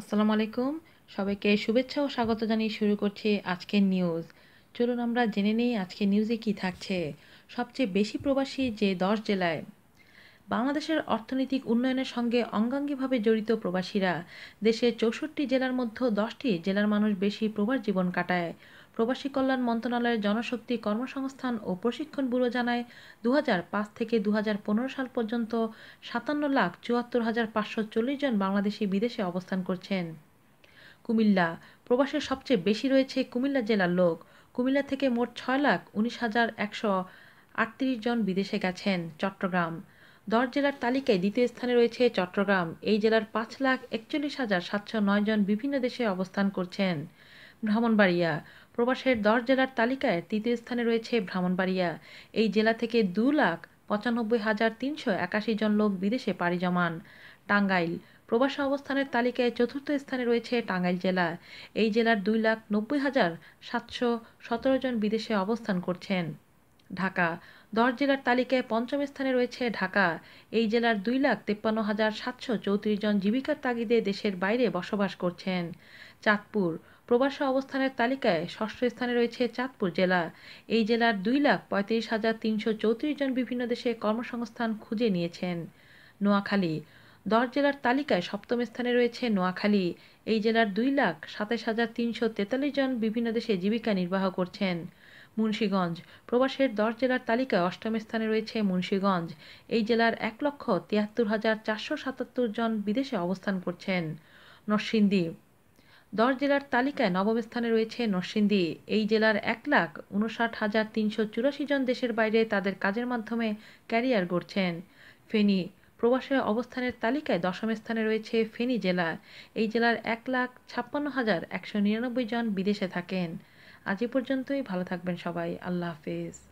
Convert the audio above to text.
আসসালামু আলাইকুম। সবাইকে শুভেচ্ছা ও স্বাগত জানিয়ে শুরু করছি আজকের নিউজ চলুন আমরা জেনে নিই আজকের নিউজে কি থাকছে। সবচেয়ে বেশি প্রবাসী যে দশ জেলায়। বাংলাদেশের অর্থনৈতিক উন্নয়নের সঙ্গে অঙ্গাঙ্গিভাবে জড়িত প্রবাসীরা দেশের চৌষট্টি জেলার মধ্যে দশটি জেলার মানুষ বেশি প্রবাস জীবন কাটায়। প্রবাসী কল্যাণ মন্ত্রণালয়ের জনশক্তি কর্মসংস্থান ও প্রশিক্ষণ ব্যুরো জানায় দু হাজার পাঁচ থেকে দু হাজার পনেরো সাল পর্যন্ত সাতান্ন লাখ চুয়াত্তর হাজার পাঁচশো চল্লিশ জন বাংলাদেশি বিদেশে অবস্থান করছেন। কুমিল্লা প্রবাসের সবচেয়ে বেশি রয়েছে কুমিল্লা জেলার লোক। কুমিল্লা থেকে মোট ছয় লাখ উনিশ হাজার একশো আটত্রিশ জন বিদেশে গেছেন, চট্টগ্রাম। দশ জেলার তালিকায় দ্বিতীয় স্থানে রয়েছে চট্টগ্রাম। এই জেলার পাঁচ লাখ একচল্লিশ হাজার সাতশো নয় জন বিভিন্ন দেশে অবস্থান করছেন। ব্রাহ্মণবাড়িয়া প্রবাসের দশ জেলার তালিকায় তৃতীয় স্থানে রয়েছে ব্রাহ্মণবাড়িয়া। এই জেলা থেকে দু লাখ পঁচানব্বই হাজার তিনশো একাশি জন লোক বিদেশে পাড়ি জমান। টাঙ্গাইল, প্রবাসী অবস্থানের তালিকায় চতুর্থ স্থানে রয়েছে টাঙ্গাইল জেলা। এই জেলার দুই লাখ নব্বই হাজার সাতশো সতেরো জন বিদেশে অবস্থান করছেন। ঢাকা, দশ জেলার তালিকায় পঞ্চম স্থানে রয়েছে ঢাকা। এই জেলার দুই লাখ তেপ্পান্ন হাজার সাতশো চৌত্রিশ জন জীবিকার তাগিদে দেশের বাইরে বসবাস করছেন। চাঁদপুর প্রবাসী অবস্থানের তালিকায় ষষ্ঠ স্থানে রয়েছে চাঁদপুর জেলা। এই জেলার দুই লাখ পঁয়ত্রিশ হাজার তিনশো চৌত্রিশ জন বিভিন্ন দেশে কর্মসংস্থান খুঁজে নিয়েছেন। নোয়াখালী, দশ জেলার তালিকায় সপ্তম স্থানে রয়েছে নোয়াখালী। এই জেলার দুই লাখ সাতাশ হাজার তিনশো তেতাল্লিশ জন বিভিন্ন দেশে জীবিকা নির্বাহ করছেন। মুন্সীগঞ্জ, প্রবাসের দশ জেলার তালিকায় অষ্টম স্থানে রয়েছে মুন্সীগঞ্জ। এই জেলার এক লক্ষ তিয়াত্তর হাজার চারশো সাতাত্তর জন বিদেশে অবস্থান করছেন। নরসিংদী দশ জেলার তালিকায় নবম স্থানে রয়েছে নরসিংদী। এই জেলার এক লাখ উনষাট হাজার তিনশো চুরাশি জন দেশের বাইরে তাদের কাজের মাধ্যমে ক্যারিয়ার গড়ছেন। ফেনী প্রবাসী অবস্থানের তালিকায় দশম স্থানে রয়েছে ফেনী জেলা। এই জেলার এক লাখ ছাপ্পান্ন হাজার একশো নিরানব্বই জন বিদেশে থাকেন। আজ এ পর্যন্তই, ভালো থাকবেন সবাই। আল্লাহ হাফেজ।